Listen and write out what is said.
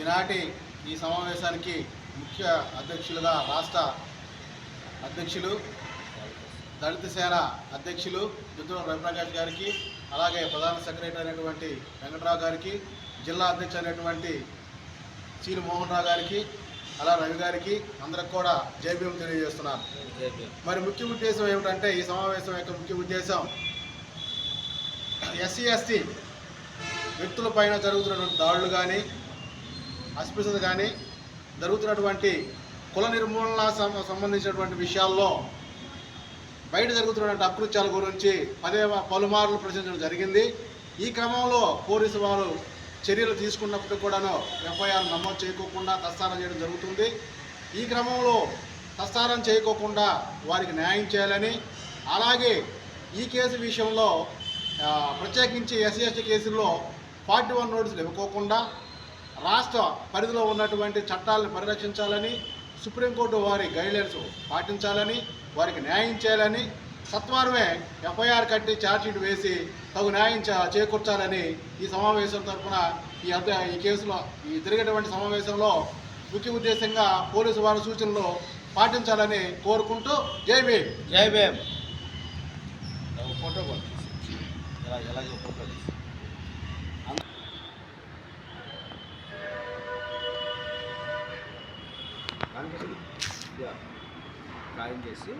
ఈనాటి ఈ సమావేశానికి ముఖ్య అధ్యక్షులుగా రాష్ట్ర అధ్యక్షులు దళిత సేన అధ్యక్షులు దుద్దుల రవిప్రకాష్ గారికి అలాగే ప్రధాన సెక్రటరీ అయినటువంటి వెంకట్రావు గారికి జిల్లా అధ్యక్షుడు అయినటువంటి చీని మోహన్ రావు గారికి అలా రవి గారికి అందరికి కూడా జైభీం తెలియజేస్తున్నాను. మరి ముఖ్య ఉద్దేశం ఏమిటంటే ఈ సమావేశం యొక్క ముఖ్య ఉద్దేశం ఎస్సీ ఎస్టీ వ్యక్తులపైన జరుగుతున్నటువంటి దాడులు కానీ అస్పృశ్యత కానీ జరుగుతున్నటువంటి కుల నిర్మూలన సంబంధించినటువంటి విషయాల్లో బయట జరుగుతున్నటువంటి అకృత్యాల గురించి పదే పలుమార్లు ప్రశ్నించడం జరిగింది. ఈ క్రమంలో పోలీసు వారు చర్యలు తీసుకున్నప్పుడు కూడాను ఎఫ్ఐఆర్ నమోదు చేయకోకుండా తస్తారం చేయడం జరుగుతుంది. ఈ క్రమంలో తస్తారం చేయకోకుండా వారికి న్యాయం చేయాలని అలాగే ఈ కేసు విషయంలో ప్రత్యేకించి ఎస్సీ ఎస్టీ కేసుల్లో ఫార్టీ వన్ నోటీసులు ఇవ్వకోకుండా రాష్ట్ర పరిధిలో ఉన్నటువంటి చట్టాలను పరిరక్షించాలని సుప్రీంకోర్టు వారి గైడ్లైన్స్ పాటించాలని వారికి న్యాయం చేయాలని సత్వరమే ఎఫ్ఐఆర్ కట్టి ఛార్జ్షీట్ వేసి తగు న్యాయం చేకూర్చాలని ఈ సమావేశం తరఫున ఈ ఈ కేసులో ఈ జరిగేటువంటి సమావేశంలో ముఖ్య ఉద్దేశంగా పోలీసు వారి సూచనలు పాటించాలని కోరుకుంటూ జై భీమ్. జై భీమ్. ఫోటో ఎలా ఎలాగో ఫోటో దానికోసం కాయం చేసి